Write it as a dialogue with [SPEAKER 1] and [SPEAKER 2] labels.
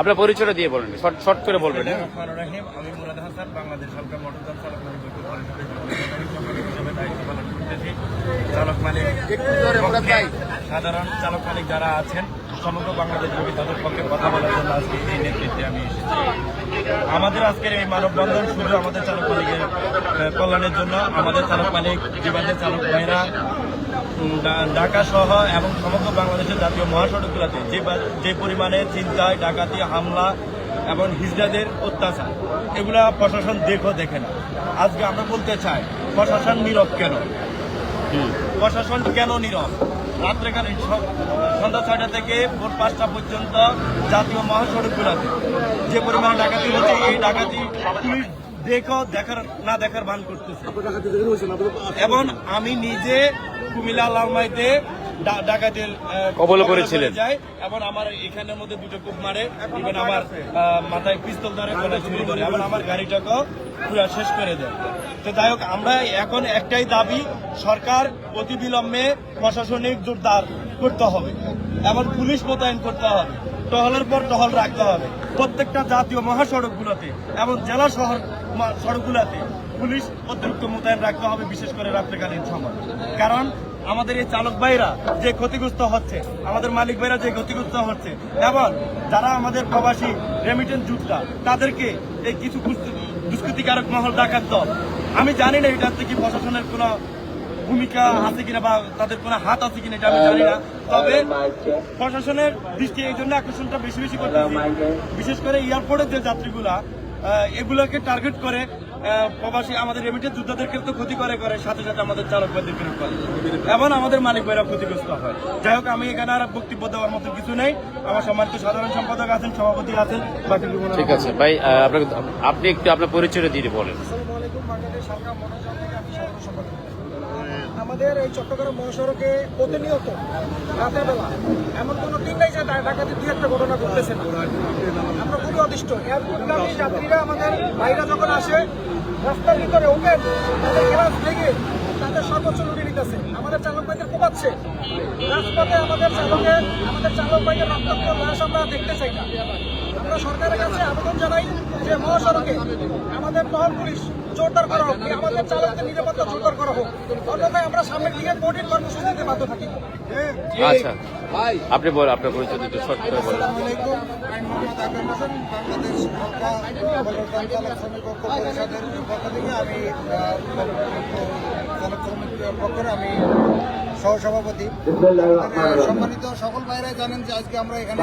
[SPEAKER 1] আপনার পরিচয়টা দিয়ে বলেন শর্ট শর্ট করে বলবেন হ্যাঁ?
[SPEAKER 2] আমি মুরাদ হাসান বাংলাদেশ সরকার চালক মালিক সাধারণ চালক মালিক যারা আছেন সমগ্র বাংলাদেশ জুড়ে তাদের পক্ষে কথা বলার জন্য আজকে এই নেতৃত্বে আমি এসেছি। আমাদের আজকের এই মানববন্ধন শুধু আমাদের চালক মালিকের কল্যাণের জন্য আমাদের চালক মালিক জীবনের চালক ভাইরা ঢাকা সহ এবং সমগ্র বাংলাদেশের জাতীয় মহাসড়কগুলোতে যে যে পরিমাণে চিন্তায় ডাকাতি হামলা এবং হিজড়াদের অত্যাচার এগুলা প্রশাসন দেখো দেখে না আজকে আমরা বলতে চাই প্রশাসন নীরব কেন? প্রশাসন কেন নীরব? রাত্রেকালীন সন্ধ্যা ছয়টা থেকে ভোর পাঁচটা পর্যন্ত জাতীয় মহাসড়কগুলোতে যে পরিমাণ ডাকাতি হচ্ছে এই ডাকাতি পুলিশ দেখো দেখার না দেখার ভান করতেছে। এবং আমি নিজে কুমিল্লা লালমাইতে ডাকাতের
[SPEAKER 1] কবলে
[SPEAKER 2] এবং আমার এখানের মধ্যে দুটো কূপ মারে ইভেন আমার মাথায় পিস্তল ধরে গলায় এবং আমার গাড়িটাকেও পুরো শেষ করে দেয়। তো যাই হোক আমরা এখন একটাই দাবি সরকার অতি বিলম্বে প্রশাসনিক জোরদার করতে হবে এবং পুলিশ মোতায়েন করতে হবে টহলের পর টহল রাখতে হবে। প্রত্যেকটা জাতীয় মহাসড়কগুলোতে এবং জেলা শহর মা- সড়কগুলোতে পুলিশ অতিরিক্ত মোতায়েন রাখতে হবে, বিশেষ করে রাত্রিকালীন সময়। কারণ আমাদের এই চালক ভাইরা যে ক্ষতিগ্রস্ত হচ্ছে, আমাদের মালিক ভাইরা যে ক্ষতিগ্রস্ত হচ্ছে এবং যারা আমাদের প্রবাসী রেমিটেন্স জুটটা তাদেরকে এই কিছু দুষ্কৃতিকারক মহল ডাকাত দল। আমি জানি না এটাতে কি প্রশাসনের কোনো ভূমিকা আছে কিনা বা তাদের কোনো হাত আছে কিনা, এটা আমি জানি না। তবে প্রশাসনের দৃষ্টি এই জন্য আকর্ষণটা বেশি বেশি করতেছি। বিশেষ করে এয়ারপোর্টের যে যাত্রীগুলা এগুলোকে টার্গেট করে প্রবাসী আমাদের রেমিটেন্স যোদ্ধাদেরকে তো ক্ষতি করে করে সাথে সাথে আমাদের চালক ভাইদেরকে করে এবং আমাদের মালিক ভাইরা ক্ষতিগ্রস্ত হয়। যাই হোক আমি এখানে আর বক্তব্য দেওয়ার মতো কিছু নেই। আমার সম্মানিত সাধারণ সম্পাদক আছেন সভাপতি আছেন বাকি
[SPEAKER 1] ঠিক আছে ভাই আপনাকে আপনি একটু আপনার পরিচয় দিয়ে বলেন।
[SPEAKER 3] আমাদের এই চট্টগ্রাম মহাসড়কে প্রতিনিয়ত রাতের বেলা এমন কোনো দিন নেই যে ডাকাতির দুই একটা ঘটনা ঘটতেছে না। খুবই অদিষ্ট। এয়ারপোর্টগামী যাত্রীরা আমাদের বাইরে যখন আসে, রাস্তার ভিতরে ওপেন তাদের গ্লাস ভেঙে তাদের সর্বোচ্চ লুটি নিতেছে। আমাদের চালক ভাইদের কোপাচ্ছে। রাজপথে আমাদের চালকের আমাদের চালক ভাইদের রক্তাক্ত লাশ আমরা দেখতে চাই না। আমরা সরকারের কাছে আবেদন জানাই যে মহাসড়কে আমাদের টহল পুলিশ জোরদার করা হোক আমাদের চালকদের নিরাপত্তা জোরদার করা হোক অন্যথায় আমরা সামনের দিকে কঠিন কর্মসূচি দিতে বাধ্য থাকি।
[SPEAKER 1] আচ্ছা আপনি বল আপনার পরিচয় একটু শর্ট করে বলেন।
[SPEAKER 3] আমি আমি সহসভাপতি। সম্মানিত সকল ভাইরাই জানেন যে আজকে আমরা এখানে